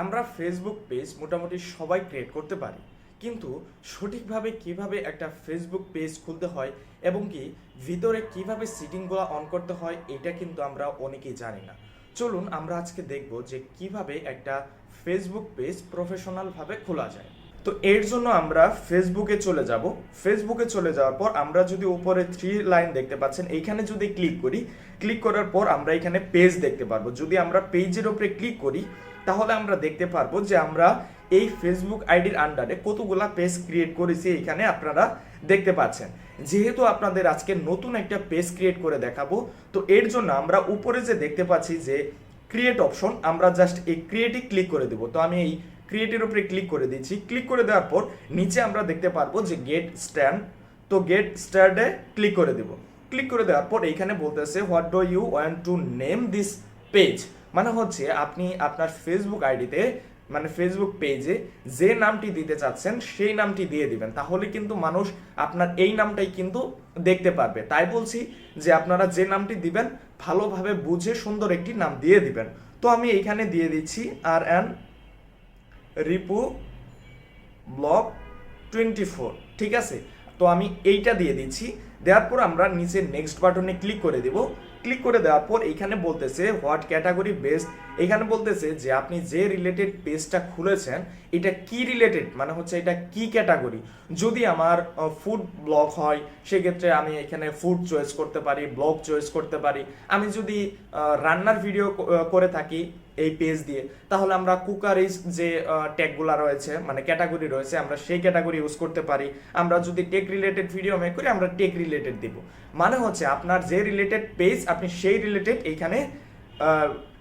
আমরা Facebook page মোটামুটি সবাই ক্রিয়েট করতে পারি। কিন্তু সঠিকভাবে কীভাবে একটা ফেসবুক পেজ খুলতে হয় এবং কি ভিতরে কীভাবে সিটিংগুলো অন করতে হয়, এটা কিন্তু আমরা অনেকেই জানি না। চলুন আমরা আজকে দেখব যে কীভাবে একটা ফেসবুক পেজ প্রফেশনালভাবে খোলা যায়। তো এর জন্য আমরা ফেসবুকে চলে যাব। ফেসবুকে চলে যাওয়ার পর আমরা যদি উপরে থ্রি লাইন দেখতে পাচ্ছেন, এইখানে যদি ক্লিক করি ক্লিক করার পর আমরা এখানে পেজ দেখতে পারব। যদি আমরা পেজের উপরে ক্লিক করি তাহলে আমরা দেখতে পারব যে আমরা এই ফেসবুক আইডির আন্ডারে কতগুলা পেজ ক্রিয়েট করেছি, এখানে আপনারা দেখতে পাচ্ছেন। যেহেতু আপনাদের আজকে নতুন একটা পেজ ক্রিয়েট করে দেখাবো, তো এর জন্য আমরা উপরে যে দেখতে পাচ্ছি যে ক্রিয়েট অপশন আমরা জাস্ট এই ক্রিয়েটে ক্লিক করে দেবো। তো আমি এই ক্রিয়েটের উপরে ক্লিক করে দিচ্ছি। ক্লিক করে দেওয়ার পর নিচে আমরা দেখতে পারব যে গেট স্ট্যান্ড তো গেট স্ট্যান্ডে ক্লিক করে দেবো। ক্লিক করে দেওয়ার পর এইখানে বলতেছে what do you want to name this page মানে হচ্ছে আপনি আপনার ফেসবুক আইডিতে মানে ফেসবুক পেজে যে নামটি দিতে চাচ্ছেন, সেই নামটি দিয়ে দিবেন। তাহলে কিন্তু মানুষ আপনার এই নামটাই কিন্তু দেখতে পারবে। তাই বলছি যে আপনারা যে নামটি দিবেন, ভালোভাবে বুঝে সুন্দর একটি নাম দিয়ে দিবেন। তো আমি এইখানে দিয়ে দিচ্ছি R N Ripu blog twenty four ঠিক আছে? তো আমি এইটা দিয়ে দিচ্ছি। দেওয়ার পর আমরা নিচে নেক্সট বাটনে ক্লিক করে দেব। ক্লিক করে দেওয়ার পর এখানে বলতেছে হোয়াট ক্যাটাগরি বেস্ট এখানে বলতেছে যে আপনি যে রিলেটেড পেজটা খুলেছেন, এটা কি রিলেটেড মানে হচ্ছে এটা কি ক্যাটাগরি যদি আমার ফুড ব্লগ হয়, সেক্ষেত্রে আমি এখানে ফুড চয়েস করতে পারি ব্লগ চয়েস করতে পারি। আমি যদি রান্নার ভিডিও করে থাকি এই পেজ দিয়ে, তাহলে আমরা কুকারিজ যে ট্যাগগুলো রয়েছে মানে ক্যাটাগরি রয়েছে, আমরা সেই ক্যাটাগরি ইউজ করতে পারি। আমরা যদি টেক রিলেটেড ভিডিও মেক করি, আমরা টেক রিলেটেড দিব। মানে হচ্ছে আপনার যে রিলেটেড পেজ আপনি সেই রিলেটেড এইখানে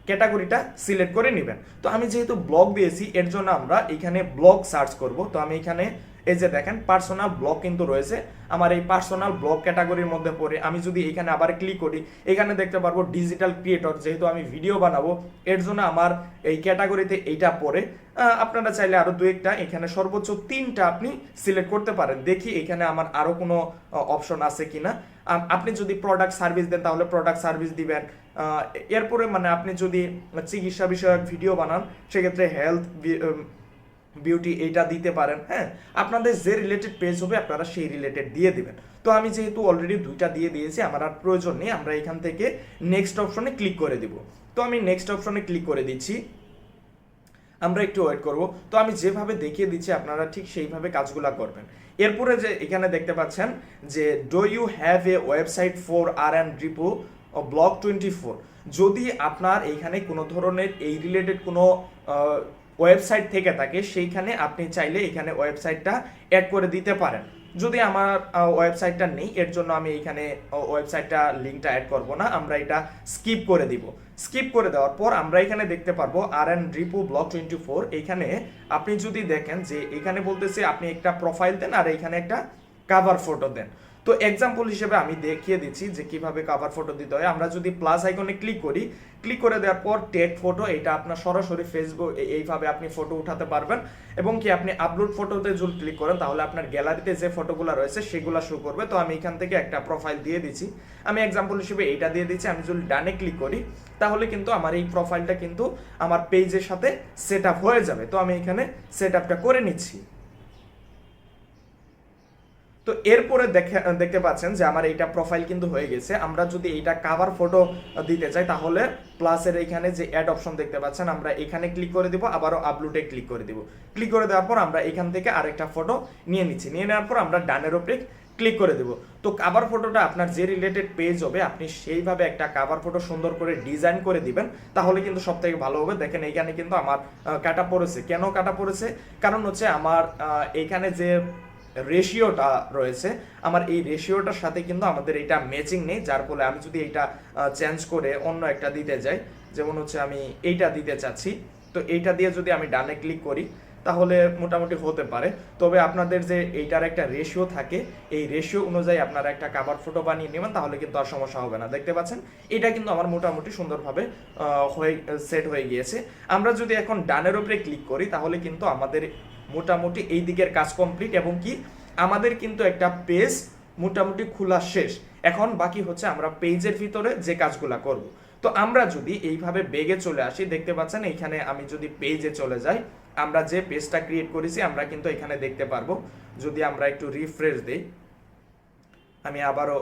ক্যাটাগরিটা সিলেক্ট করে নেবেন। তো আমি যেহেতু ব্লগ দিয়েছি, এর জন্য আমরা এখানে ব্লগ সার্চ করব। তো আমি এখানে এই যে দেখেন পার্সোনাল ব্লগ কিন্তু রয়েছে। আমার এই পার্সোনাল ব্লগ ক্যাটাগরির মধ্যে পড়ে, আমি যদি এখানে আবার ক্লিক করি, এখানে দেখতে পারব ডিজিটাল ক্রিয়েটর যেহেতু আমি ভিডিও বানাবো, এর জন্য আমার এই ক্যাটাগরিতে এইটা পড়ে। আপনারা চাইলে আরও দু একটা, এখানে সর্বোচ্চ তিনটা আপনি সিলেক্ট করতে পারেন। দেখি এখানে আমার আরও কোনো অপশন আছে কিনা। আম- আপনি যদি প্রোডাক্ট সার্ভিস দেন, তাহলে প্রোডাক্ট সার্ভিস দিবেন। এরপরে মানে আপনি যদি চিকিৎসা বিষয়ক ভিডিও বানান, সেক্ষেত্রে হেলথ বিউটি এইটা দিতে পারেন হ্যাঁ? আপনাদের যে রিলেটেড পেজ হবে আপনারা সেই রিলেটেড দিয়ে দিবেন। তো আমি যেহেতু অলরেডি দুইটা দিয়ে দিয়েছি, আমার আর প্রয়োজন নেই, আমরা এখান থেকে নেক্সট অপশনে ক্লিক করে দিব। তো আমি নেক্সট অপশনে ক্লিক করে দিচ্ছি। আমরা একটু ওয়েট করব। তো আমি যেভাবে দেখিয়ে দিচ্ছি, আপনারা ঠিক সেইভাবে কাজগুলো করবেন। এরপরে যে এখানে দেখতে পাচ্ছেন যে do you have a website for R and Ripu blog twenty four যদি আপনার এইখানে কোনো ধরনের এই রিলেটেড কোনো ওয়েবসাইট থেকে থাকে, সেইখানে আপনি চাইলে এখানে ওয়েবসাইটটা অ্যাড করে দিতে পারেন। যদি আমার ওয়েবসাইটটা নেই, এর জন্য আমি এখানে ওয়েবসাইটটা লিঙ্কটা অ্যাড করব না, আমরা এটা স্কিপ করে দিব। স্কিপ করে দেওয়ার পর আমরা এখানে দেখতে পারব R N Ripu blog twenty four এখানে আপনি যদি দেখেন যে এখানে বলতেছে আপনি একটা প্রোফাইল দেন আর এখানে একটা কাভার ফটো দেন। তো এক্সাম্পল হিসেবে আমি দেখিয়ে দিচ্ছি যে কীভাবে কাভার ফটো দিতে হয়। আমরা যদি প্লাস আইকনে ক্লিক করি ক্লিক করে দেওয়ার পর টেক ফটো এটা আপনার সরাসরি ফেসবুক এইভাবে আপনি ফটো উঠাতে পারবেন। এবং কি আপনি আপলোড ফটোতে যদি ক্লিক করেন, তাহলে আপনার গ্যালারিতে যে ফটোগুলো রয়েছে, সেগুলো শো করবে। তো আমি এখান থেকে একটা প্রোফাইল দিয়ে দিচ্ছি। আমি এক্সাম্পল হিসেবে এইটা দিয়ে দিচ্ছি। আমি যদি ডানে ক্লিক করি, তাহলে কিন্তু আমার এই প্রোফাইলটা কিন্তু আমার পেজের সাথে সেট হয়ে যাবে। তো আমি এখানে সেট করে নিচ্ছি। তো এরপরে দেখে, দেখতে পাচ্ছেন যে আমার এইটা প্রোফাইল কিন্তু হয়ে গেছে। আমরা যদি এইটা কাভার ফটো দিতে চাই, তাহলে প্লাসের এখানে যে অ্যাড অপশন দেখতে পাচ্ছেন, আমরা এখানে ক্লিক করে দিব, আবারও আপলোডে ক্লিক করে দিব। ক্লিক করে দেওয়ার পর আমরা এখান থেকে আরেকটা ফটো নিয়ে নিচ্ছি। নিয়ে নেওয়ার পর আমরা ডানের উপরে ক্লিক করে দেব। তো কাভার ফটোটা আপনার যে রিলেটেড পেজ হবে, আপনি সেইভাবে একটা কাভার ফটো সুন্দর করে ডিজাইন করে দিবেন, তাহলে কিন্তু সব থেকে ভালো হবে। দেখেন এইখানে কিন্তু আমার কাটা পড়েছে। কেন কাটা পড়েছে? কারণ হচ্ছে আমার এইখানে যে রেশিওটা রয়েছে। আমার এই রেশিওটার সাথে কিন্তু আমাদের এটা ম্যাচিং নেই, যার ফলে আমি যদি এটা চেঞ্জ করে অন্য একটা দিতে যাই, যেমন হচ্ছে আমি এইটা দিতে চাচ্ছি, তো এইটা দিয়ে যদি আমি ডানে ক্লিক করি তাহলে মোটামুটি হতে পারে। তবে আপনাদের যে এইটার একটা রেশিও থাকে, এই রেশিও অনুযায়ী আপনারা একটা কাভার ফটো বানিয়ে নেবেন, তাহলে কিন্তু আর সমস্যা হবে না। দেখতে পাচ্ছেন? এটা কিন্তু আমার মোটামুটি সুন্দরভাবে হয়ে সেট হয়ে গিয়েছে। আমরা যদি এখন ডানের উপরে ক্লিক করি, তাহলে কিন্তু আমাদের মোটামুটি এই দিকের কাজ কমপ্লিট এবং কি, আমাদের কিন্তু একটা পেজ মোটামুটি খোলা শেষ। এখন বাকি হচ্ছে আমরা পেজের ভিতরে যে কাজগুলা করব। তো আমরা যদি এইভাবে বেগে চলে আসি, দেখতে পাচ্ছেন এইখানে আমি যদি পেজে চলে যাই, আমরা যে পেজটা ক্রিয়েট করেছি, আমরা কিন্তু এখানে দেখতে পারব। যদি আমরা একটু রিফ্রেশ দিই, আমি আবারও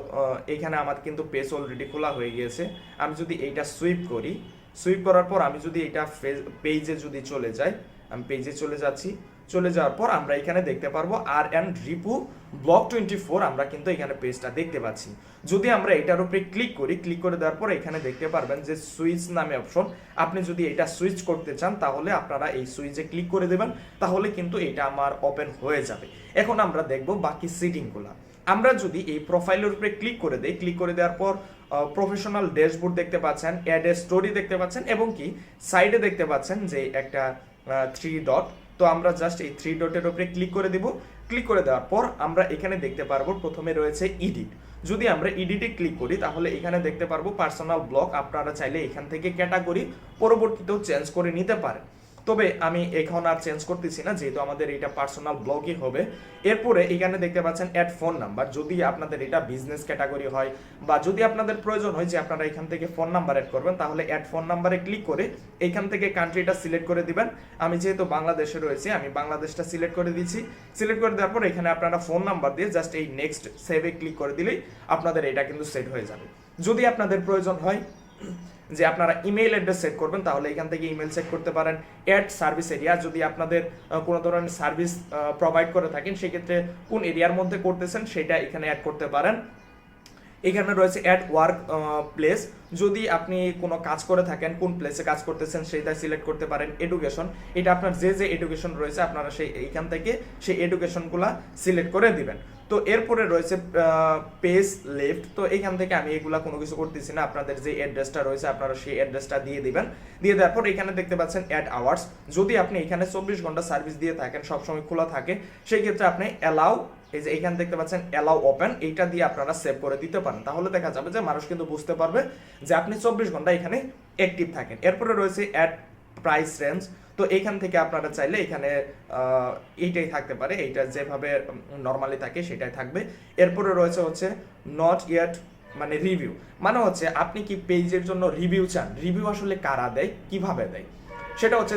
এইখানে আমার কিন্তু পেজ অলরেডি খোলা হয়ে গিয়েছে। আমি যদি এইটা সুইপ করি সুইপ করার পর আমি যদি এটা পেজে যদি চলে যাই, আমি পেজে চলে যাচ্ছি। চলে যাওয়ার পর আমরা এখানে দেখতে পারব R and Ripu blog twenty four আমরা কিন্তু এখানে পেজটা দেখতে পাচ্ছি। যদি আমরা এটার উপরে ক্লিক করি ক্লিক করে দেওয়ার পর এখানে দেখতে পারবেন যে সুইচ নামে অপশন আপনি যদি এটা সুইচ করতে চান, তাহলে আপনারা এই সুইচে ক্লিক করে দেবেন, তাহলে কিন্তু এটা আমার ওপেন হয়ে যাবে। এখন আমরা দেখব বাকি সেটিংগুলো আমরা যদি এই প্রোফাইলের উপরে ক্লিক করে দেই ক্লিক করে দেওয়ার পর প্রফেশনাল ড্যাশবোর্ড দেখতে পাচ্ছেন অ্যাড স্টোরি দেখতে পাচ্ছেন, এবং কি সাইডে দেখতে পাচ্ছেন যে একটা থ্রি ডট তো আমরা জাস্ট এই থ্রি ডটের উপরে ক্লিক করে দিব। ক্লিক করে দেওয়ার পর আমরা এখানে দেখতে পারব প্রথমে রয়েছে ইডিট যদি আমরা ইডিটে ক্লিক করি, তাহলে এখানে দেখতে পারব পার্সোনাল ব্লক আপনারা চাইলে এখান থেকে ক্যাটাগরি পরবর্তীতেও চেঞ্জ করে নিতে পারেন। তবে আমি এখন আর চেঞ্জ করতেছি না, যেহেতু আমাদের এটা পার্সোনাল ব্লগই হবে। এরপরে এখানে দেখতে পাচ্ছেন অ্যাড ফোন নাম্বার যদি আপনাদের এটা বিজনেস ক্যাটাগরি হয় বা যদি আপনাদের প্রয়োজন হয় যে আপনারা এখান থেকে ফোন নাম্বার অ্যাড করবেন, তাহলে অ্যাড ফোন নাম্বারে ক্লিক করে এখান থেকে কান্ট্রিটা সিলেক্ট করে দিবেন। আমি যেহেতু বাংলাদেশে রয়েছি, আমি বাংলাদেশটা সিলেক্ট করে দিচ্ছি। সিলেক্ট করে দেওয়ার পর এখানে আপনারা ফোন নাম্বার দিয়ে জাস্ট এই নেক্সট সেভে ক্লিক করে দিলেই আপনাদের এটা কিন্তু সেট হয়ে যাবে। যদি আপনাদের প্রয়োজন হয় যে আপনারা ইমেল অ্যাড্রেস সেট করবেন, তাহলে এখান থেকে ইমেল সেট করতে পারেন অ্যাড সার্ভিস এরিয়া যদি আপনাদের কোনো ধরনের সার্ভিস প্রোভাইড করে থাকেন, সেক্ষেত্রে কোন এরিয়ার মধ্যে করতেছেন সেটা এখানে অ্যাড করতে পারেন। এখানে রয়েছে অ্যাড ওয়ার্ক প্লেস যদি আপনি কোনো কাজ করে থাকেন, কোন প্লেসে কাজ করতেছেন সেটা সিলেক্ট করতে পারেন। এডুকেশন এটা আপনার যে যে এডুকেশন রয়েছে, আপনারা সেই এইখান থেকে সেই এডুকেশনগুলো সিলেক্ট করে দিবেন। তো এরপরে রয়েছে পেজ লেফট তো এখান থেকে আমি এগুলা কোনো কিছু করতেছি না। আপনাদের যে অ্যাড্রেসটা রয়েছে, আপনারা সেই অ্যাড্রেসটা দিয়ে দিবেন। দিয়ে দেওয়ার পর এখানে দেখতে পাচ্ছেন অ্যাড আওয়ার্স যদি আপনি এখানে চব্বিশ ঘণ্টা সার্ভিস দিয়ে থাকেন, সবসময় খোলা থাকে সেই ক্ষেত্রে আপনি অ্যালাউ এই যে এখানে দেখতে পাচ্ছেন অ্যালাউ ওপেন এইটা দিয়ে আপনারা সেভ করে দিতে পারেন। তাহলে দেখা যাবে যে মানুষ কিন্তু বুঝতে পারবে যে আপনি চব্বিশ ঘণ্টা এখানে অ্যাক্টিভ থাকেন। এরপরে রয়েছে অ্যাড প্রাইস রেঞ্জ তো এখান থেকে আপনারা চাইলে এখানে এইটাই থাকতে পারে। এইটা যেভাবে নর্মালি থাকে সেটাই থাকবে। এরপরে রয়েছে হচ্ছে নট ইয়েট মানে রিভিউ মানে হচ্ছে আপনি কি পেজের জন্য রিভিউ চান? রিভিউ আসলে কারা দেয়? কীভাবে দেয়? সেটা হচ্ছে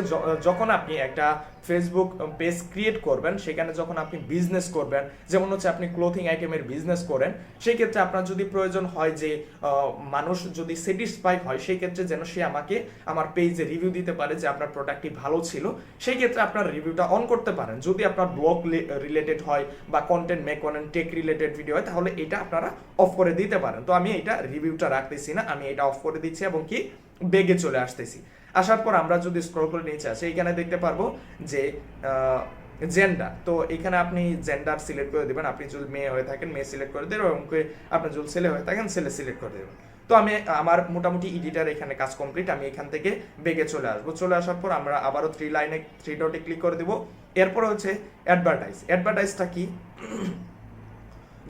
যখন আপনি একটা ফেসবুক পেজ ক্রিয়েট করবেন, সেখানে যখন আপনি বিজনেস করবেন, যেমন হচ্ছে আপনি ক্লোথিং আইটেমের বিজনেস করেন সেই ক্ষেত্রে আপনার যদি প্রয়োজন হয় যে মানুষ যদি স্যাটিসফাই হয় সেই ক্ষেত্রে যেন সে আমাকে আমার পেজে রিভিউ দিতে পারে যে আপনার প্রোডাক্টটি ভালো ছিল। সেই ক্ষেত্রে আপনার রিভিউটা অন করতে পারেন। যদি আপনার ব্লগ রিলেটেড হয় বা কন্টেন্ট মেক করেন টেক রিলেটেড ভিডিও হয়, তাহলে এটা আপনারা অফ করে দিতে পারেন। তো আমি এটা রিভিউটা রাখতেছি না, আমি এটা অফ করে দিচ্ছি এবং কি বেগে চলে আসতেছি। আসার পর আমরা যদি স্ক্রল করে নিচে আসি এখানে দেখতে পারব যে জেন্ডার তো এখানে আপনি জেন্ডার সিলেক্ট করে দেবেন। আপনি যদি মেয়ে হয়ে থাকেন, মেয়ে সিলেক্ট করে দেবেন এবং আপনি যদি ছেলে হয়ে থাকেন, ছেলে সিলেক্ট করে দেবেন। তো আমি, আমার মোটামুটি এডিটার এখানে কাজ কমপ্লিট আমি এখান থেকে বেগে চলে আসব। চলে আসার পর আমরা আবারও থ্রি লাইনে থ্রি ডটে ক্লিক করে দেবো। এরপর হচ্ছে অ্যাডভার্টাইজ অ্যাডভার্টাইজটা কি?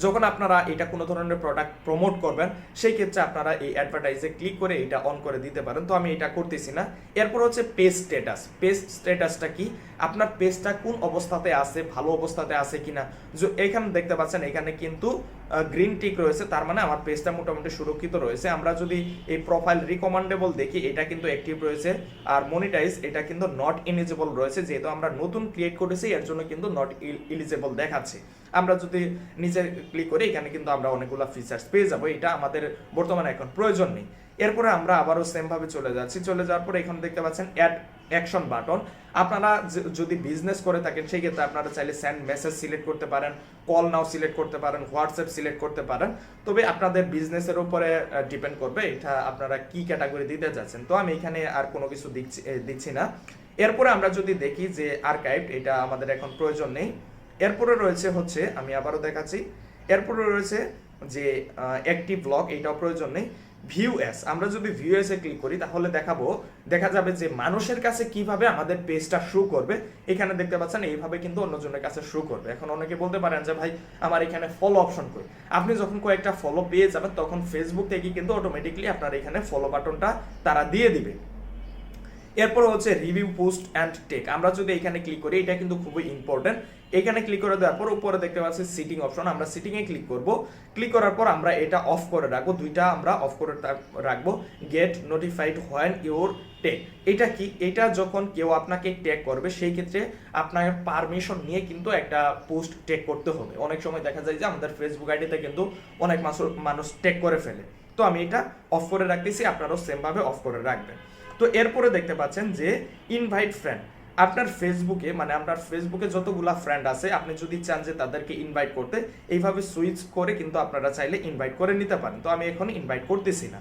যখন আপনারা এটা কোনো ধরনের প্রোডাক্ট প্রমোট করবেন, সেই ক্ষেত্রে আপনারা এই অ্যাডভার্টাইজে ক্লিক করে এটা অন করে দিতে পারেন। তো আমি এটা করতেছি না। এরপর হচ্ছে পেজ স্ট্যাটাস পেজ স্ট্যাটাসটা কি? আপনার পেজটা কোন অবস্থাতে আছে, ভালো অবস্থাতে আছে কিনা? যে- এখানে দেখতে পাচ্ছেন, এখানে কিন্তু গ্রিন টিক রয়েছে। তার মানে আমার পেজটা মোটামুটি সুরক্ষিত রয়েছে। আমরা যদি এই প্রোফাইল রিকমেন্ডেবল দেখি, এটা কিন্তু অ্যাক্টিভ রয়েছে। আর মনিটাইজ এটা কিন্তু নট ইলিজিবল রয়েছে। যেহেতু আমরা নতুন ক্রিয়েট করেছি, এর জন্য কিন্তু নট ইলিজিবল দেখাচ্ছে। আমরা যদি নিচে ক্লিক করি, এখানে কিন্তু আমরা অনেকগুলো ফিচার্স পেয়ে যাব। এটা আমাদের বর্তমানে এখন প্রয়োজন নেই। এরপরে আমরা আবারও সেম ভাবে চলে যাচ্ছি। চলে যাওয়ার পরে এখানে দেখতে পাচ্ছেন অ্যাড অ্যাকশন বাটন আপনারা যদি বিজনেস করে থাকেন, সেই ক্ষেত্রে আপনারা চাইলে স্যান্ড মেসেজ সিলেক্ট করতে পারেন কল নাও সিলেক্ট করতে পারেন হোয়াটসঅ্যাপ সিলেক্ট করতে পারেন। তবে আপনাদের বিজনেসের উপরে ডিপেন্ড করবে এটা আপনারা কি ক্যাটাগরি দিতে যাচ্ছেন। তো আমি এখানে আর কোনো কিছু দিচ্ছি দিচ্ছি না। এরপরে আমরা যদি দেখি যে আর্কাইভ এটা আমাদের এখন প্রয়োজন নেই। এরপরে রয়েছে হচ্ছে, আমি আবারও দেখাচ্ছি, এরপরে রয়েছে যে অ্যাক্টিভ ব্লক এইটাও প্রয়োজন নেই ভিউ এস আমরা যদি ভিউ এস এ ক্লিক করি, তাহলে দেখাবো, দেখা যাবে যে মানুষের কাছে কীভাবে আমাদের পেজটা শো করবে। এখানে দেখতে পাচ্ছেন, এইভাবে কিন্তু অন্যজনের কাছে শো করবে। এখন অনেকে বলতে পারেন যে, ভাই, আমার এখানে ফলো অপশন কই? আপনি যখন কয়েকটা ফলো পেয়ে যাবেন, তখন ফেসবুক থেকে কিন্তু অটোমেটিকলি আপনার এখানে ফলো বাটনটা তারা দিয়ে দিবে। এরপর হচ্ছে রিভিউ পোস্ট অ্যান্ড টেক আমরা যদি এখানে ক্লিক করি, এটা কিন্তু খুবই ইম্পর্টেন্ট এখানে ক্লিক করে দেওয়ার পর উপরে দেখতে পাচ্ছি সিটিং অপশন আমরা সিটিং এ ক্লিক করব। ক্লিক করার পর আমরা এটা অফ করে রাখব। দুইটা আমরা অফ করে রাখব। Get notified when your tech এটা কি? এটা যখন কেউ আপনাকে ট্যাগ করবে, সেই ক্ষেত্রে আপনার পারমিশন নিয়ে কিন্তু একটা পোস্ট ট্যাগ করতে হবে। অনেক সময় দেখা যায় যে আমাদের ফেসবুক আইডিতে কিন্তু অনেক মানুষ ট্যাগ করে ফেলে। তো আমি এটা অফ করে রাখতেছি। আপনারাও সেমভাবে অফ করে রাখবেন। তো এরপরে দেখতে পাচ্ছেন যে ইনভাইট ফ্রেন্ড আপনার ফেসবুকে মানে আপনার ফেসবুকে যতগুলা ফ্রেন্ড আছে, আপনি যদি চান যে তাদেরকে ইনভাইট করতে, এইভাবে সুইচ করে কিন্তু আপনারা চাইলে ইনভাইট করে নিতে পারেন। তো আমি এখন ইনভাইট করতেছি না।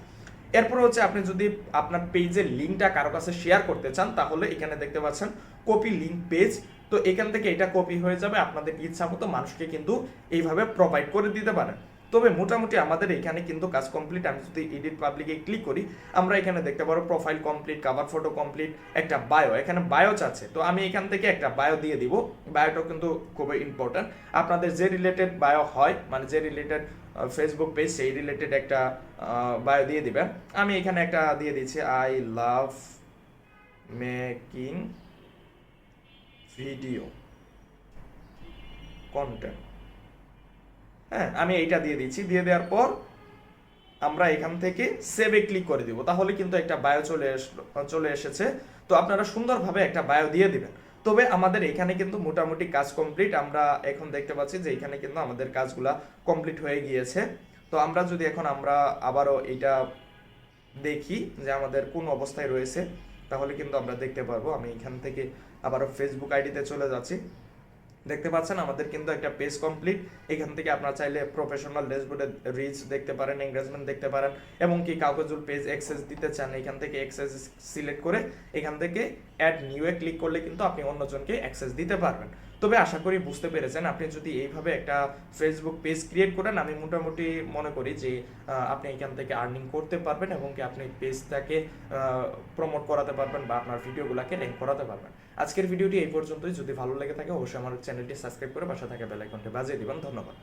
এরপর হচ্ছে আপনি যদি আপনার পেজের লিঙ্কটা কারও কাছে শেয়ার করতে চান, তাহলে এখানে দেখতে পাচ্ছেন কপি লিঙ্ক পেজ তো এখান থেকে এটা কপি হয়ে যাবে, আপনাদের ইচ্ছা মতো মানুষকে কিন্তু এইভাবে প্রোভাইড করে দিতে পারেন। তবে মোটামুটি আমাদের এখানে কিন্তু কাজ কমপ্লিট আমি যদি এডিট পাবলিকে ক্লিক করি, আমরা এখানে দেখতে পারো profile complete cover photo complete একটা বায়ো এখানে বায়ো চাচ্ছে তো আমি এখান থেকে একটা বায়ো দিয়ে দিব। বায়োটা কিন্তু খুবই ইম্পর্ট্যান্ট আপনাদের যে রিলেটেড বায়ো হয় মানে যে রিলেটেড ফেসবুক পেজ সেই রিলেটেড একটা বায়ো দিয়ে দিবেন। আমি এখানে একটা দিয়ে দিচ্ছি I love making video content হ্যাঁ আমি এইটা দিয়ে দিচ্ছি। দিয়ে দেওয়ার পর আমরা এখান থেকে সেভে ক্লিক করে দিব। তাহলে কিন্তু একটা বায়ো চলে চলে এসেছে। তো আপনারা সুন্দরভাবে একটা বায়ো দিয়ে দিবেন। তবে আমাদের এখানে কিন্তু মোটামুটি কাজ কমপ্লিট আমরা এখন দেখতে পাচ্ছি যে এখানে কিন্তু আমাদের কাজগুলা কমপ্লিট হয়ে গিয়েছে। তো আমরা যদি এখন আমরা আবারও এটা দেখি যে আমাদের কোন অবস্থায় রয়েছে, তাহলে কিন্তু আমরা দেখতে পারব। আমি এখান থেকে আবারও ফেসবুক আইডিতে চলে যাচ্ছি। দেখতে পাচ্ছেন, আমাদের কিন্তু একটা পেজ কমপ্লিট এখান থেকে আপনারা চাইলে প্রফেশনাল ড্যাশবোর্ডে রিচ দেখতে পারেন এঙ্গেজমেন্ট দেখতে পারেন, এবং কি কাউকে যদি পেজ অ্যাক্সেস দিতে চান, এখান থেকে অ্যাক্সেস সিলেক্ট করে এখান থেকে অ্যাড নিউ এ ক্লিক করলে কিন্তু আপনি অন্যজনকে অ্যাক্সেস দিতে পারবেন। তবে আশা করি বুঝতে পেরেছেন, আপনি যদি এইভাবে একটা ফেসবুক পেজ ক্রিয়েট করেন, আমি মোটামুটি মনে করি যে আপনি এখান থেকে আর্নিং করতে পারবেন এবং কি আপনি পেজটাকে প্রমোট করাতে পারবেন বা আপনার ভিডিওগুলোকে র্যাঙ্ক করাতে পারবেন। আজকের ভিডিওটি এই পর্যন্তই। যদি ভালো লেগে থাকে, অবশ্যই আমার চ্যানেলটি সাবস্ক্রাইব করে পাশে থাকা বেলাইকনটি বাজিয়ে দিবেন। ধন্যবাদ।